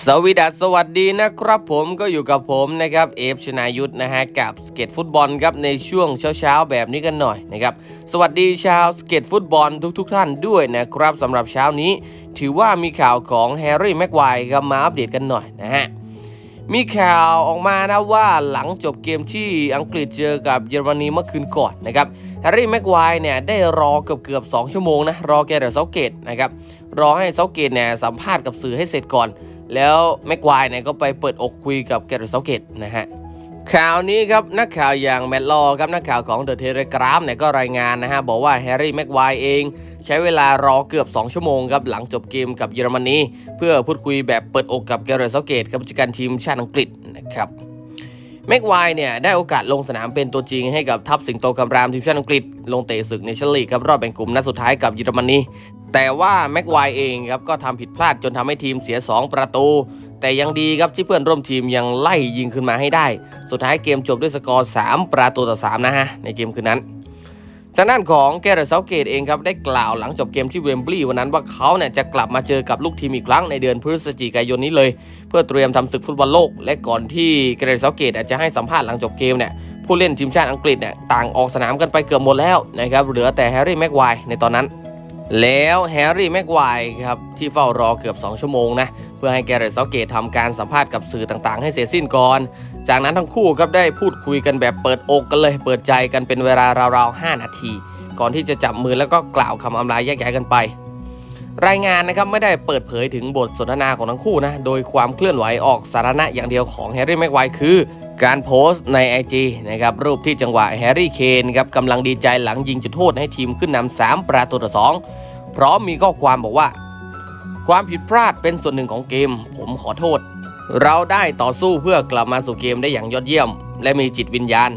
สวีดัสสวัสดีนะครับผมก็อยู่กับผมนะครับเอฟชนายุทธนะฮะกับสเก็ตฟุตบอลครับในช่วงเช้าๆแบบนี้กันหน่อยนะครับสวัสดีชาวสเก็ตฟุตบอลทุก ๆ ท่านด้วยนะครับสำหรับเช้านี้ ถือว่ามีข่าวของแฮร์รี่แม็กไกวร์ครับมาอัปเดตกันหน่อยนะฮะมีข่าวออกมานะว่าหลังจบเกมที่อังกฤษเจอกับเยอรมนีเมื่อคืนก่อนนะครับแฮร์รี่แม็กไวร์เนี่ยได้รอเกือบเกือบ2ชั่วโมงนะรอแกเดอร์เซาเกตนะครับรอให้เซาเกตเนี่ยสัมภาษณ์กับสื่อให้เสร็จก่อน แล้วแม็กไวายเนี่ยก็ไปเปิดอกคุยกับแกเร์เซาเกตนะฮะข่าวนี้ครับนักข่าวอย่างแมตลอครับนักข่าวของเดอะเทเลกราฟเนี่ยก็รายงานนะฮะบอกว่าแฮร์รี่แม็กไวเอง ใช้เวลารอเกือบ 2 ชั่วโมงครับหลังจบเกมกับเยอรมนีเพื่อพูดคุยแบบเปิดอกกับแกเรตเซาเกตกับจัดการทีมชาติอังกฤษนะครับ แม็กไวเนี่ยได้โอกาสลงสนามเป็นตัวจริงให้กับทัพสิงโตคำรามทีมชาติอังกฤษ ลงเตะศึกในชั่นลีกครับรอบแบ่งกลุ่มนัดสุดท้ายกับเยอรมนีแต่ว่าแม็กไวเองครับก็ทำผิดพลาดจนทำให้ทีมเสีย 2 ประตู แต่ยังดีครับที่เพื่อนร่วมทีมยังไล่ยิงขึ้นมาให้ได้ สุดท้ายเกมจบด้วยสกอร์ 3 ประตูต่อ 3 นะฮะในเกมคืนนั้น ทางด้านของแกเรตเซาเกตเองครับได้กล่าวหลังจบเกมที่เวมบลีย์วันนั้นว่าเขาเนี่ยจะกลับมาเจอกับลูกทีมอีกครั้งในเดือนพฤศจิกายนนี้เลย เพื่อเตรียมทำศึกฟุตบอลโลก และก่อนที่แกเรตเซาเกตอาจจะให้สัมภาษณ์หลังจบเกมเนี่ยผู้เล่นทีมชาติอังกฤษเนี่ยต่างออกสนามกันไปเกือบหมดแล้วนะครับเหลือแต่แฮร์รี่แม็กไวร์ในตอนนั้น แล้วแฮร์รี่แม็กไวครับที่เฝ้ารอเกือบ 2 ชั่วโมงนะเพื่อให้แกเรตซาเกตทำการสัมภาษณ์กับสื่อต่างๆ ให้เสร็จสิ้นก่อน จากนั้นทั้งคู่ครับได้พูดคุยกันแบบเปิดอกกันเลย เปิดใจกันเป็นเวลาราวๆ 5 นาที ก่อนที่จะจับมือแล้วก็กล่าวคำอำลาแยกย้ายกันไป รายงานนะครับไม่ได้เปิดเผยถึงบทสนทนาของทั้งคู่นะโดยความเคลื่อนไหวออกสาธารณะอย่างเดียวของแฮร์รี่แม็กไวคือ การโพสต์ใน IG นะครับรูปที่จังหวะแฮร์รี่เคนครับกำลังดีใจหลังยิงจุดโทษให้ทีมขึ้นนำ3ประตูต่อ2พร้อมมีข้อความบอกว่า ความผิดพลาดเป็นส่วนหนึ่งของเกม ผมขอโทษ เราได้ต่อสู้เพื่อกลับมาสู่เกมได้อย่างยอดเยี่ยม และมีจิตวิญญาณ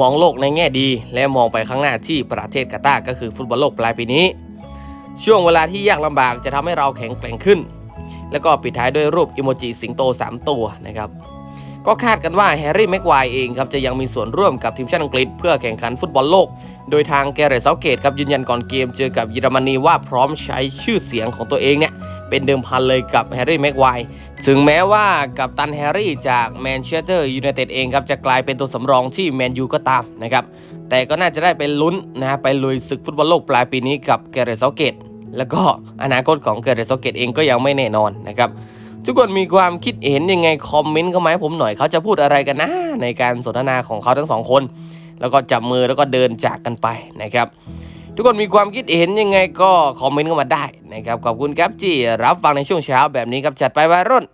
มองโลกในแง่ดี และมองไปข้างหน้าที่ประเทศกาตาร์ก็คือฟุตบอลโลกปลายปีนี้ ช่วงเวลาที่ยากลำบากจะทำให้เราแข็งแกร่งขึ้น แล้วก็ปิดท้ายด้วยรูปอิโมจิสิงโต 3 ตัวนะครับ ก็คาดกันว่าแฮร์รี่แม็กไวร์เองครับจะยังมีส่วนร่วมกับทีมชาติอังกฤษเพื่อแข่งขันฟุตบอลโลก โดยทางแกเรตเซาเกตครับยืนยันก่อนเกม เจอกับเยอรมนีว่าพร้อมใช้ชื่อเสียงของตัวเองเนี่ยเป็นเดิมพันเลยกับแฮร์รี่แม็กไวร์ถึงแม้ว่ากับตันแฮร์รี่จากแมนเชสเตอร์ยูไนเต็ดเองครับจะกลายเป็นตัวสำรองที่แมนยูก็ตามนะครับแต่ก็น่าจะได้เป็นลุ้นนะฮะไปลุยศึกฟุตบอลโลกปลายปีนี้กับแกเรตเซาเกตแล้วก็อนาคตของแกเรตเซาเกตเองก็ยังไม่แน่นอนนะครับ ทุกคนมีความคิดเห็นยังไงคอมเมนต์เข้ามาให้ผมหน่อยเขาจะพูดอะไรกันนะในการสนทนาของเขาทั้งสองคน แล้วก็จับมือแล้วก็เดินจากกันไปนะครับ ทุกคนมีความคิดเห็นยังไงก็คอมเมนต์เข้ามาได้นะครับขอบคุณครับที่รับฟังในช่วงเช้าแบบนี้ครับจัดไปวัยรุ่น